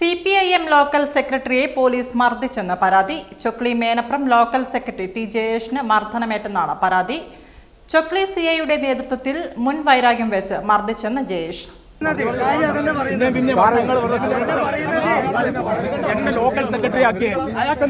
C P I M local സെക്രട്ടറിയെ police മർദ്ദിച്ചെന്ന് പരാതി. Chokli Menaprom local secretary T ജയേഷിന് മർദ്ദനമേറ്റെന്നാണ് പരാതി. ചൊക്ലി സി ഐയുടെ നേതൃത്വത്തിൽ മുൻ വൈരാഗ്യം വെച്ച് മർദ്ദിച്ചെന്ന് ജയേഷ്. ലോക്കൽ സെക്രട്ടറി അയാൾക്ക്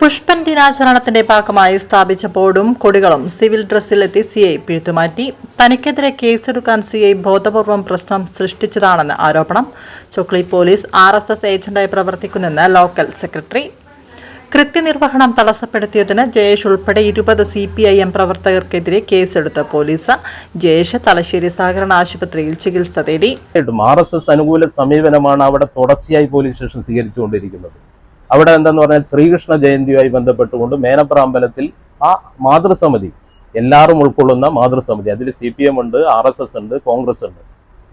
പുഷ്പൻ ദിനാചരണത്തിന്റെ ഭാഗമായി സ്ഥാപിച്ച ബോർഡും കൊടികളും സിവിൽ ഡ്രസ്സിലെത്തി സി ഐ പിഴുത്തുമാറ്റി. തനിക്കെതിരെ കേസെടുക്കാൻ സി ഐ ബോധപൂർവം പ്രശ്നം സൃഷ്ടിച്ചതാണെന്ന് ആരോപണം. Chokli police R S S ഏജന്റായി പ്രവർത്തിക്കുന്നെന്ന് ലോക്കൽ സെക്രട്ടറി. കൃത്യനിർവഹണം തടസ്സപ്പെടുത്തിയതിന് ജയേഷ് ഉൾപ്പെടെ ഇരുപത് സി പി ഐ എം പ്രവർത്തകർക്കെതിരെ കേസെടുത്ത പോലീസ് ജയേഷ് തലശ്ശേരി സഹകരണ ആശുപത്രിയിൽ ചികിത്സ തേടി. ആർ എസ് എസ് അനുകൂല സമീപനമാണ് അവിടെ തുടർച്ചയായി പോലീസ് സ്റ്റേഷൻ സ്വീകരിച്ചുകൊണ്ടിരിക്കുന്നത്. അവിടെ എന്തെന്ന് പറഞ്ഞാൽ ശ്രീകൃഷ്ണ ജയന്തിയുമായി ബന്ധപ്പെട്ടുകൊണ്ട് മേനപ്രാമ്പലത്തിൽ ആ മാതൃസമിതി എല്ലാവരും ഉൾക്കൊള്ളുന്ന മാതൃസമിതി. അതിൽ സി പി എം ഉണ്ട് ആർ എസ് എസ് ഉണ്ട് കോൺഗ്രസ് ഉണ്ട്.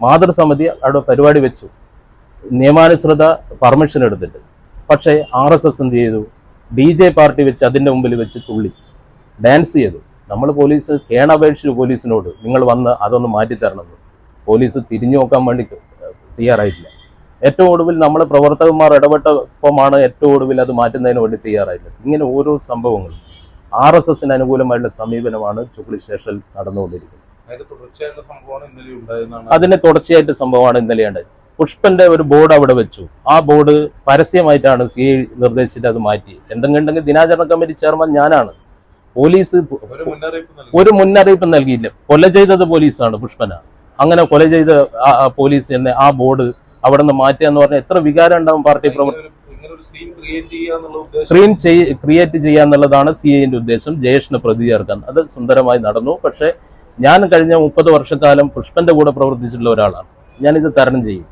മാതൃസമിതി അവിടെ പരിപാടി വെച്ചു. നിയമാനുസൃത പെർമിഷൻ എടുത്തിട്ട്. പക്ഷേ ആർ എസ് എസ് എന്ത് ചെയ്തു? ഡി ജെ പാർട്ടി വെച്ച് അതിന്റെ മുമ്പിൽ വെച്ച് തുള്ളി. ഡാൻസ് ചെയ്തു. നമ്മൾ പോലീസ് കേണപേക്ഷിച്ചു പോലീസിനോട് നിങ്ങൾ വന്ന് അതൊന്ന് മാറ്റിത്തരണമെന്ന് പോലീസ് തിരിഞ്ഞു നോക്കാൻ വേണ്ടി തയ്യാറായിട്ടില്ല. ഏറ്റവും ഒടുവിൽ നമ്മൾ പ്രവർത്തകന്മാർ ഇടപെട്ടപ്പോഴാണ് ഏറ്റവും ഒടുവിൽ അത് മാറ്റുന്നതിന് വേണ്ടി തയ്യാറായില്ല ഇങ്ങനെ ഓരോ സംഭവങ്ങളും ആർ എസ് എസിന് അനുകൂലമായിട്ടുള്ള സമീപനമാണ് ചുക്ലി സ്റ്റേഷൻ നടന്നുകൊണ്ടിരിക്കുന്നത്. അതിന് തുടർച്ചയായിട്ട് സംഭവമാണ് ഇന്നലെ ഉണ്ടായത്. പുഷ്പന്റെ ഒരു ബോർഡ് അവിടെ വെച്ചു. ആ ബോർഡ് പരസ്യമായിട്ടാണ് സി ഐ നിർദ്ദേശിച്ചിട്ട് അത് മാറ്റി. എന്തെങ്കിലും ദിനാചരണ കമ്മിറ്റി ചെയർമാൻ ഞാനാണ്. പോലീസ് ഒരു മുന്നറിയിപ്പ് നൽകിയില്ല. കൊല ചെയ്തത് പോലീസാണ് പുഷ്പന. അങ്ങനെ കൊല ചെയ്ത പോലീസ് തന്നെ ആ ബോർഡ് അവിടെ നിന്ന് മാറ്റുക എന്ന് പറഞ്ഞാൽ എത്ര വികാരം ഉണ്ടാവും പാർട്ടി എന്നുള്ള സ്ക്രീൻ ക്രിയേറ്റ് ചെയ്യുക എന്നുള്ളതാണ് സി ഐന്റെ ഉദ്ദേശം. ജയേഷിന് പ്രതി ചേർക്കാൻ അത് സുന്ദരമായി നടന്നു. പക്ഷേ ഞാൻ കഴിഞ്ഞ മുപ്പത് വർഷക്കാലം പുഷ്പന്റെ കൂടെ പ്രവർത്തിച്ചിട്ടുള്ള ഒരാളാണ്. ഞാനിത് തരണം ചെയ്യും.